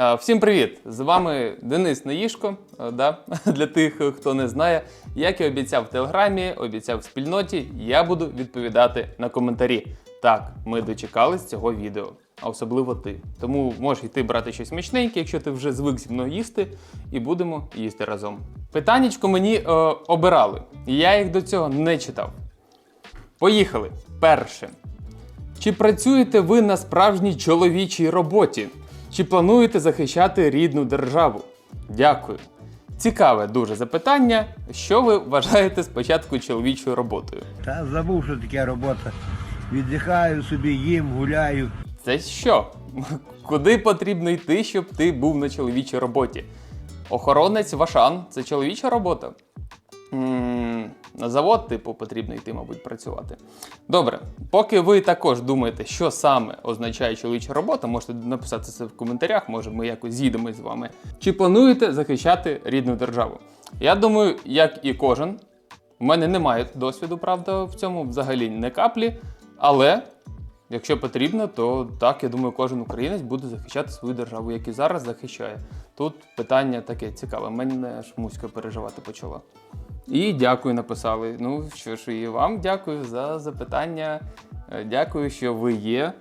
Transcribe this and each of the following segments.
Е, Всім привіт! З вами Денис Наїшко. Е, Да? Для тих, хто не знає, як і обіцяв в телеграмі, обіцяв в спільноті, я буду відповідати на коментарі. Так, ми дочекались цього відео, а особливо ти. Тому можеш йти брати щось смачненьке, якщо ти вже звик зі мною їсти, і будемо їсти разом. Питаннячко мені е, обирали, я їх до цього не читав. Поїхали. Перше. Чи працюєте ви на справжній чоловічій роботі? Чи плануєте захищати рідну державу? Дякую. Цікаве дуже запитання. Що ви вважаєте спочатку чоловічою роботою? Та забув, що таке робота. Віддихаю собі, їм, гуляю. Це що? Куди потрібно йти, щоб ти був на чоловічій роботі? Охоронець Вашан це чоловіча робота. м на завод, типу, потрібно йти, мабуть, працювати. Добре, поки ви також думаєте, що саме означає чоловіча робота, можете написати це в коментарях, може ми якось з'їдемо з вами. Чи плануєте захищати рідну державу? Я думаю, як і кожен, у мене немає досвіду, правда, в цьому взагалі не каплі, але Якщо потрібно, то так, я думаю, кожен українець буде захищати свою державу, як і зараз захищає. Тут питання таке цікаве. Мене аж муська переживати почала. І дякую, написали. Ну що ж, і вам дякую за запитання. Е, Дякую, що ви є.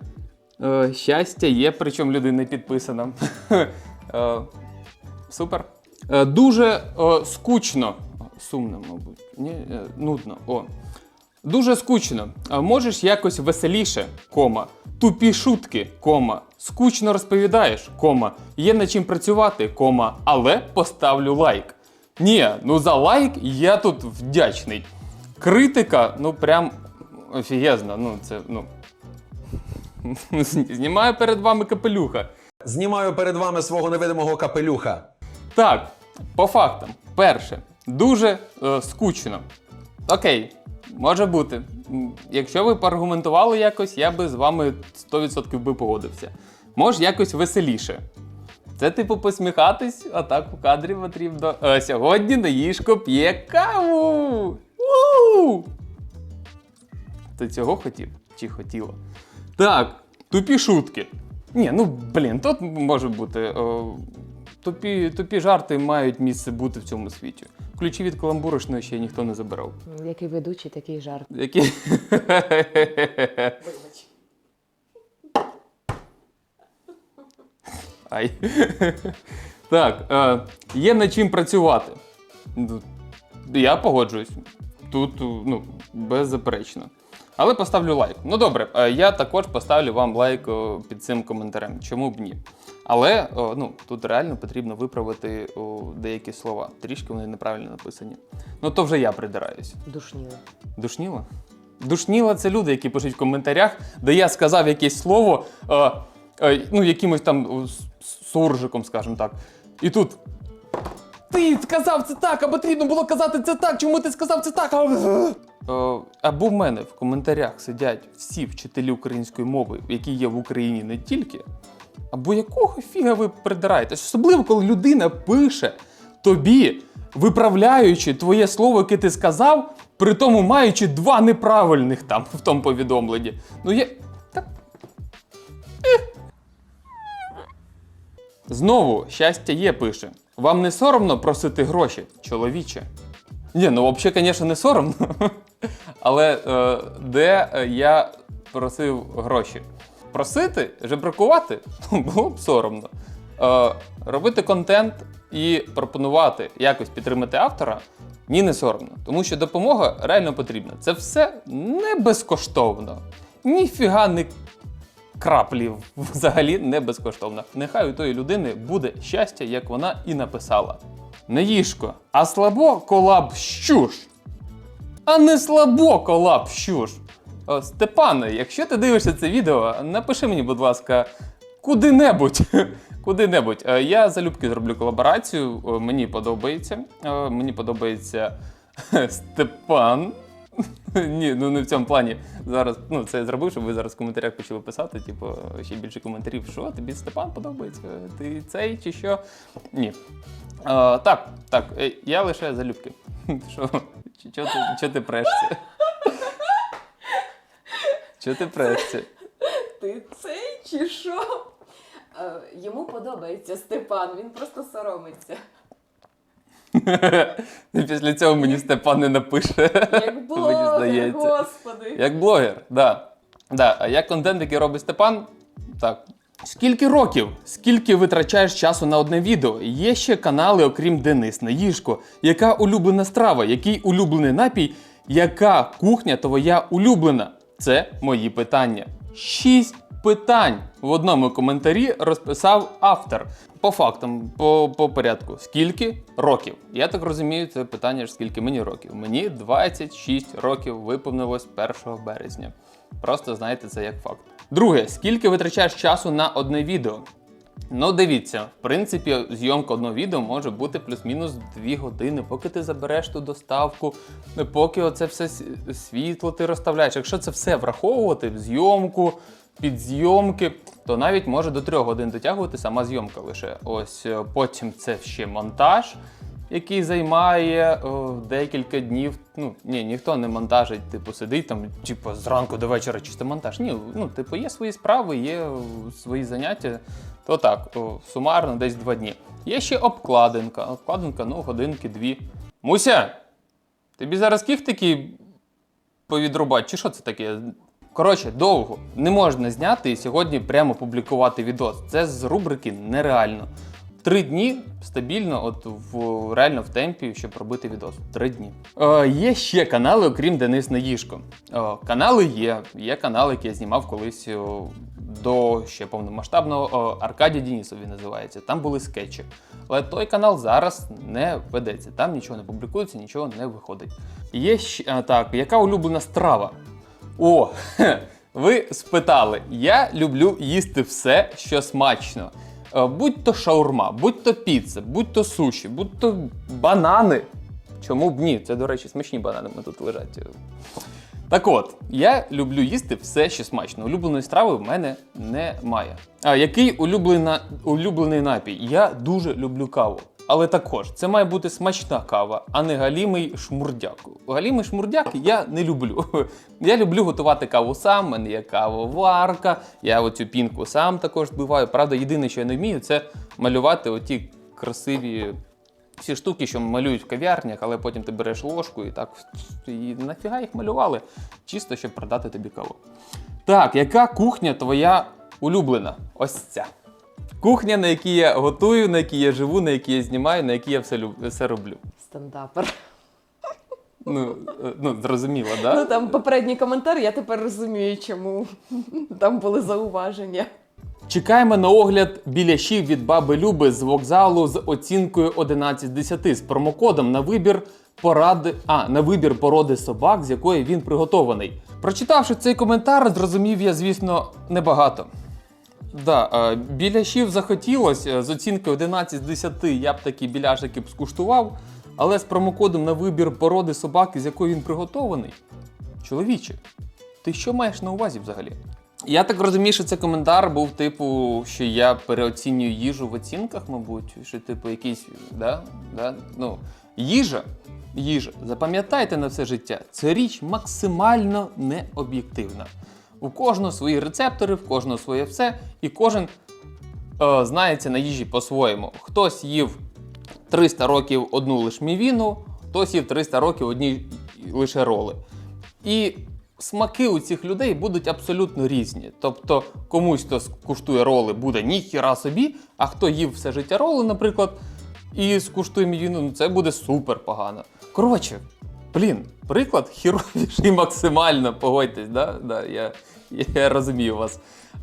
Е, Щастя є, причому людина підписана. Е, Супер. Дуже скучно. Сумно, мабуть. Ні, нудно. О. Дуже скучно. Можеш якось веселіше, кома. Тупі шутки, кома. Скучно розповідаєш, кома. Є над чим працювати, кома. Але поставлю лайк. Ні, ну за лайк я тут вдячний. Критика, ну прям офігезна. Ну, це, ну. Знімаю перед вами капелюха. Знімаю перед вами свого невидимого капелюха. Так, по фактам. Перше, дуже е, скучно. Окей, може бути. Якщо ви поаргументували якось, я би з вами 100% би погодився. Може, якось веселіше. Це типу посміхатись, а так у кадрі потрібно. Е, сьогодні Наїшко п'є каву. у Ти цього хотів чи хотіла? Так, тупі шутки. Ні, ну блін, тут може бути. Е, тупі, тупі жарти мають місце бути в цьому світі. Ключі від каламбурочної ще ніхто не забирав. Який ведучий, такий жарт. Які. Ай. Так, е, є над чим працювати. Я погоджуюсь. Тут ну, беззаперечно. Але поставлю лайк. Ну добре, е, я також поставлю вам лайк о, під цим коментарем. Чому б ні? Але ну, тут реально потрібно виправити деякі слова. Трішки вони неправильно написані. Ну то вже я придираюсь. Душніла. Душніла? Душніла це люди, які пишуть в коментарях, де я сказав якесь слово, е, е, ну, якимось там е, суржиком, скажімо так. І тут. Ти сказав це так, а потрібно було казати це так. Чому ти сказав це так? Е, Або в мене в коментарях сидять всі вчителі української мови, які є в Україні не тільки. Або якого фіга ви придираєтесь? Особливо, коли людина пише тобі, виправляючи твоє слово, яке ти сказав, при тому маючи два неправильних там в тому повідомленні. Ну є. Знову щастя є, пише. Вам не соромно просити гроші, чоловіче? Ні, ну взагалі, звісно, не соромно. Але е, де е, я просив гроші? Просити, жебракувати було б соромно. Е, робити контент і пропонувати якось підтримати автора ні, не соромно. Тому що допомога реально потрібна. Це все не безкоштовно. Ніфіга не краплі взагалі не безкоштовно. Нехай у тої людини буде щастя, як вона і написала. Не їжко, а слабо колаб щуш. А не слабо колаб щуш. О, Степане, якщо ти дивишся це відео, напиши мені, будь ласка, куди-небудь. Куди-небудь. Е, Я залюбки зроблю колаборацію. Е, Мені подобається. Е, Мені подобається Степан. Ні, ну не в цьому плані. Зараз ну це я зробив, щоб ви зараз в коментарях почали писати, типу, ще більше коментарів. Що тобі Степан подобається? Ти цей чи що? Ні. А, так, так, е, я лише залюбки. Що? Чого ти, чого ти прешся? Чого ти прешся? Ти цей чи що? Йому подобається Степан, він просто соромиться. Після цього мені Степан не напише. Як Мені блогер, здається. господи. Як блогер, да. Да. А як контент, який робить Степан, так. Скільки років? Скільки витрачаєш часу на одне відео? Є ще канали, окрім Денис Наїжко. Яка улюблена страва? Який улюблений напій? Яка кухня твоя улюблена? Це мої питання. Шість питань в одному коментарі розписав автор. По фактам, по, по порядку. Скільки років? Я так розумію, це питання ж скільки мені років. Мені 26 років виповнилось 1 березня. Просто знайте це як факт. Друге, скільки витрачаєш часу на одне відео? Ну, дивіться, в принципі, зйомка одного відео може бути плюс-мінус 2 години, поки ти забереш ту доставку, поки оце все світло ти розставляєш. Якщо це все враховувати, зйомку, підзйомки, то навіть може до 3 годин дотягувати сама зйомка лише. Ось е, потім це ще монтаж, який займає о, декілька днів. Ну, ні, ніхто не монтажить, типу, сидить там, типу, зранку до вечора чисто монтаж. Ні, ну, типу, є свої справи, є свої заняття. То так, о, сумарно десь два дні. Є ще обкладинка. Обкладинка, ну, годинки, дві. Муся! Тобі зараз кіхтики повідрубати, чи що це таке? Коротше, довго не можна зняти і сьогодні прямо публікувати відос. Це з рубрики нереально. Три дні стабільно, от в реально в темпі, щоб робити відос. Три дні. Е, є ще канали, окрім Денис Наїжко. Е, канали є. Є канал, який я знімав колись до ще повномасштабного о, Аркадій Дінісов він називається. Там були скетчі. Але той канал зараз не ведеться. Там нічого не публікується, нічого не виходить. Є ще так, яка улюблена страва? О, ви спитали. Я люблю їсти все, що смачно. Е, Будь то шаурма, будь то піца, будь то суші, будь то банани. Чому б ні? Це, до речі, смачні банани ми тут лежать. Так от, я люблю їсти все, що смачно. Улюбленої страви в мене немає. А який улюблена, улюблений напій? Я дуже люблю каву. Але також це має бути смачна кава, а не галімий шмурдяк. Галімий шмурдяк я не люблю. Я люблю готувати каву сам, в мене є кавоварка, я оцю пінку сам також збиваю. Правда, єдине, що я не вмію, це малювати оті красиві всі штуки, що малюють в кав'ярнях, але потім ти береш ложку і так і нафіга їх малювали, чисто щоб продати тобі каву. Так, яка кухня твоя улюблена? Ось ця. Кухня, на якій я готую, на якій я живу, на якій я знімаю, на якій я все, люб- все роблю. Стендапер. Ну, е, ну зрозуміло, да? Ну там попередній коментар, я тепер розумію, чому там були зауваження. Чекаємо на огляд біляшів від баби Люби з вокзалу з оцінкою 11 з 10 з промокодом на вибір поради, а на вибір породи собак, з якої він приготований. Прочитавши цей коментар, зрозумів я, звісно, небагато. Да, е, біляшів захотілося з оцінкою 11 з 10 я б такі біляшики б скуштував, але з промокодом на вибір породи собаки, з якої він приготований. Чоловіче, ти що маєш на увазі взагалі? Я так розумію, що це коментар був, типу, що я переоцінюю їжу в оцінках, мабуть, що, типу, якийсь, да? Да? Ну, їжа, їжа, запам'ятайте на все життя, це річ максимально необ'єктивна. У кожного свої рецептори, в кожного своє все, і кожен е, знається на їжі по-своєму. Хтось їв 300 років одну лиш мівіну, хтось їв 300 років одні лише роли. І смаки у цих людей будуть абсолютно різні. Тобто комусь, хто скуштує роли, буде ніхіра собі, а хто їв все життя роли, наприклад, і скуштує мівіну, ну це буде супер погано. Коротше, блін, приклад хіровіший максимально, погодьтесь, да? Да, я, я розумію вас.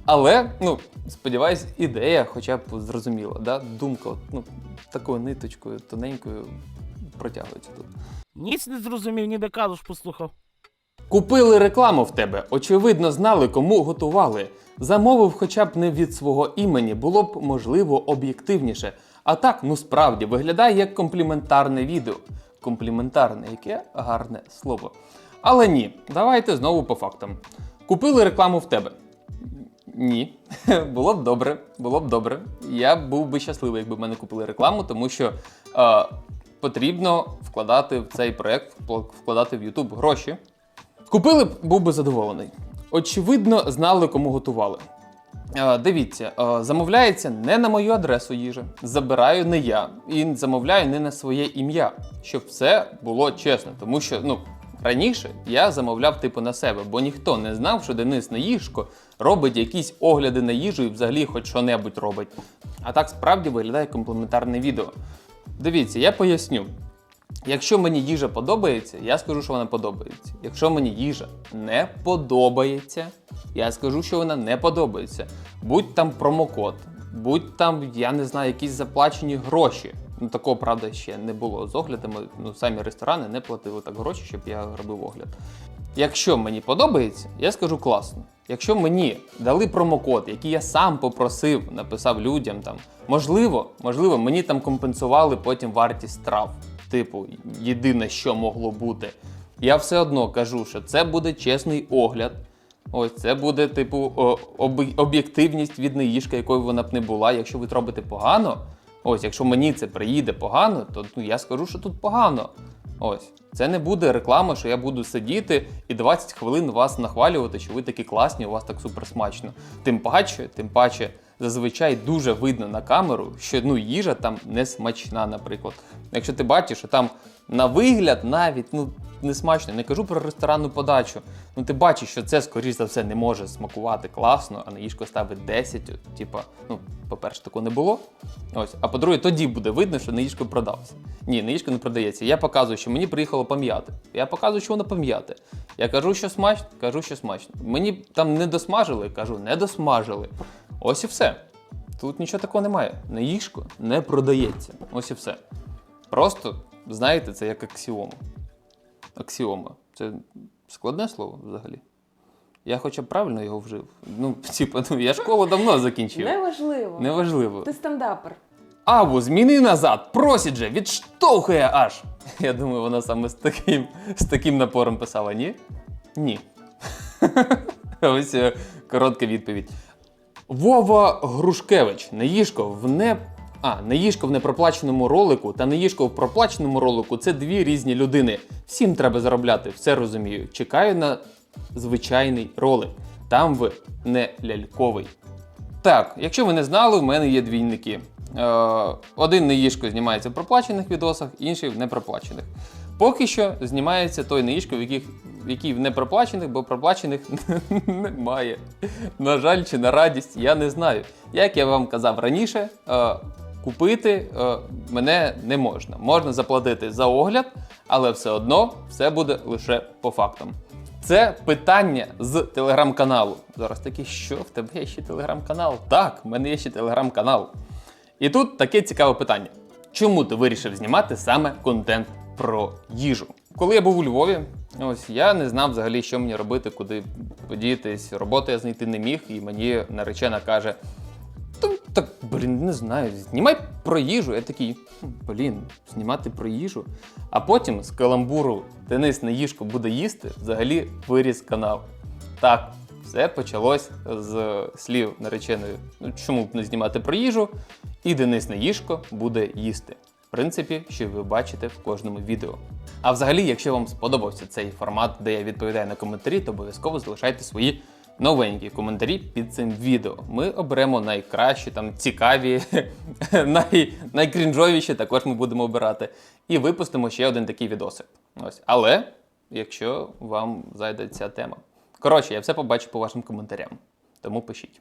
Але, ну, сподіваюсь, ідея хоча б зрозуміла, да? думка от, ну, такою ниточкою тоненькою протягується тут. Ніц не зрозумів, ніде калуш послухав. Купили рекламу в тебе, очевидно, знали, кому готували. Замовив хоча б не від свого імені, було б можливо об'єктивніше. А так, ну справді, виглядає як компліментарне відео. Компліментарне, яке гарне слово. Але ні, давайте знову по фактам. Купили рекламу в тебе. Ні, було б добре, було б добре. Я був би щасливий, якби в мене купили рекламу, тому що е, потрібно вкладати в цей проект, вкладати в YouTube гроші. Купили б, був би задоволений. Очевидно, знали, кому готували. Е, Дивіться, е, замовляється не на мою адресу їжа, забираю не я і замовляю не на своє ім'я, щоб все було чесно. Тому що ну раніше я замовляв типу на себе, бо ніхто не знав, що Денис Наїжко робить якісь огляди на їжу і взагалі хоч що-небудь робить. А так справді виглядає комплементарне відео. Дивіться, я поясню. Якщо мені їжа подобається, я скажу, що вона подобається. Якщо мені їжа не подобається, я скажу, що вона не подобається. Будь там промокод, будь там, я не знаю, якісь заплачені гроші. Ну такого правда ще не було з оглядами. Ну самі ресторани не платили так гроші, щоб я робив огляд. Якщо мені подобається, я скажу класно. Якщо мені дали промокод, який я сам попросив, написав людям там, можливо, можливо, мені там компенсували потім вартість трав. Типу, єдине, що могло бути. Я все одно кажу, що це буде чесний огляд. Ось це буде, типу, об'єктивність від неїжка, якою вона б не була. Якщо ви робите погано, ось, якщо мені це приїде погано, то ну, я скажу, що тут погано. Ось. Це не буде реклама, що я буду сидіти і 20 хвилин вас нахвалювати, що ви такі класні, у вас так супер смачно. Тим паче, тим паче, зазвичай дуже видно на камеру, що ну, їжа там не смачна, наприклад. Якщо ти бачиш, що там на вигляд навіть ну, не смачно, не кажу про ресторанну подачу. Ну ти бачиш, що це, скоріш за все, не може смакувати класно, а на їжко ставить 10. Типа, ну, по-перше, такого не було. Ось. А по-друге, тоді буде видно, що неїжко продався. Ні, неїжко не продається. Я показую, що мені приїхало пом'яти. Я показую, що воно пом'яте. Я кажу, що смачно, кажу, що смачно. Мені там не досмажили, кажу, не досмажили. Ось і все. Тут нічого такого немає. Неїжко не продається. Ось і все. Просто, знаєте, це як аксіома. Аксіома. Це складне слово взагалі. Я хоча б правильно його вжив. Ну, типу, ну, я школу давно закінчив. Неважливо. Неважливо. Ти стендапер. Аву, зміни назад, просить же, відштовхує аж. Я думаю, вона саме з таким, з таким напором писала, ні? Ні. Ось е, коротка відповідь. Вова Грушкевич, Неїжко в не. А, Неїжко в непроплаченому ролику та Неїжко в проплаченому ролику це дві різні людини. Всім треба заробляти, все розумію. Чекаю на звичайний ролик. Там ви не ляльковий. Так, якщо ви не знали, в мене є двійники. Е, один неїжко знімається в проплачених відосах, інший в непроплачених. Поки що знімається той неїжко, в яких, який в непроплачених, бо проплачених немає. На жаль, чи на радість, я не знаю. Як я вам казав раніше, е, купити е, мене не можна. Можна заплатити за огляд, але все одно все буде лише по фактам. Це питання з телеграм-каналу. Зараз таке, що в тебе є ще телеграм-канал? Так, в мене є ще телеграм-канал. І тут таке цікаве питання: чому ти вирішив знімати саме контент про їжу? Коли я був у Львові, ось я не знав взагалі, що мені робити, куди подітись. Роботу я знайти не міг, і мені наречена каже: «Та, так, блін, не знаю, знімай про їжу. Я такий, блін, знімати про їжу. А потім з каламбуру Денис на їжку буде їсти, взагалі виріс канал. Так, все почалось з слів нареченої. Ну, чому б не знімати про їжу? І Денис Наїжко буде їсти. В принципі, що ви бачите в кожному відео. А взагалі, якщо вам сподобався цей формат, де я відповідаю на коментарі, то обов'язково залишайте свої новенькі коментарі під цим відео. Ми оберемо найкращі, там цікаві, най, найкрінжовіші також ми будемо обирати. І випустимо ще один такий відосик. Ось. Але якщо вам зайде ця тема. Коротше, я все побачу по вашим коментарям. Тому пишіть.